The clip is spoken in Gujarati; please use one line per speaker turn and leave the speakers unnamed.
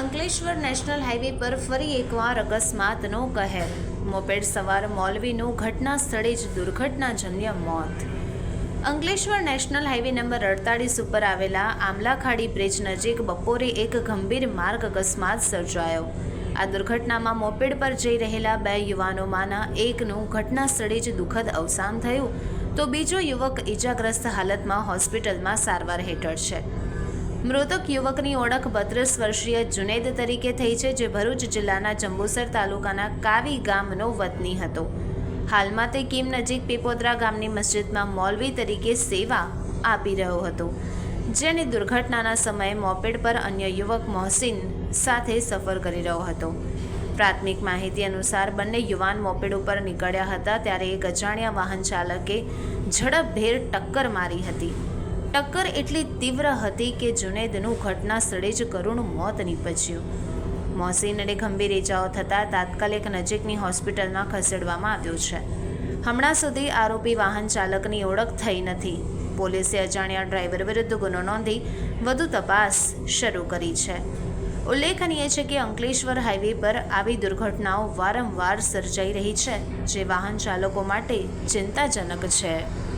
અંકલેશ્વર નેશનલ હાઈવે પર ફરી એકવાર અકસ્માતનો કહેર. મોપેડ સવાર મોલવીનું ઘટના સ્થળે જ દુર્ઘટનાજન્ય મોત. અંકલેશ્વર નેશનલ હાઈવે નંબર અડતાળીસ ઉપર આવેલા આમલાખાડી બ્રિજ નજીક બપોરે એક ગંભીર માર્ગ અકસ્માત સર્જાયો. આ દુર્ઘટનામાં મોપેડ પર જઈ રહેલા બે યુવાનોમાંના એકનું ઘટના સ્થળે જ દુઃખદ અવસાન થયું. તો બીજો યુવક ઈજાગ્રસ્ત હાલતમાં હોસ્પિટલમાં સારવાર હેઠળ છે. મૃતક યુવકની ઓળખ બત્રીસ વર્ષીય જુનેદ તરીકે થઈ છે, જે ભરૂચ જિલ્લાના જંબુસર તાલુકાના કાવી ગામનો વતની હતો. હાલમાં તે કિમ નજીક પીપોદરા ગામની મસ્જિદમાં મૌલવી તરીકે સેવા આપી રહ્યો હતો, જેની દુર્ઘટનાના સમયે મોપેડ પર અન્ય યુવક મોહસિન સાથે સફર કરી રહ્યો હતો. પ્રાથમિક માહિતી અનુસાર બંને યુવાન મોપેડ ઉપર નીકળ્યા હતા, ત્યારે એક અજાણ્યા વાહન ચાલકે ઝડપભેર ટક્કર મારી હતી. ટક્કર એટલી તીવ્ર હતી કે જુનેદનું ઘટના સ્થળે જ કરુણ મોત નીપજ્યું. મોહસિનને ગંભીર ઇજાઓ થતાં તાત્કાલિક નજીકની હોસ્પિટલમાં ખસેડવામાં આવ્યો છે. હમણાં સુધી આરોપી વાહન ચાલકની ઓળખ થઈ નથી. પોલીસે અજાણ્યા ડ્રાઈવર વિરુદ્ધ ગુનો નોંધી વધુ તપાસ શરૂ કરી છે. ઉલ્લેખનીય છે કે અંકલેશ્વર હાઈવે પર આવી દુર્ઘટનાઓ વારંવાર સર્જાઈ રહી છે, જે વાહન ચાલકો માટે ચિંતાજનક છે.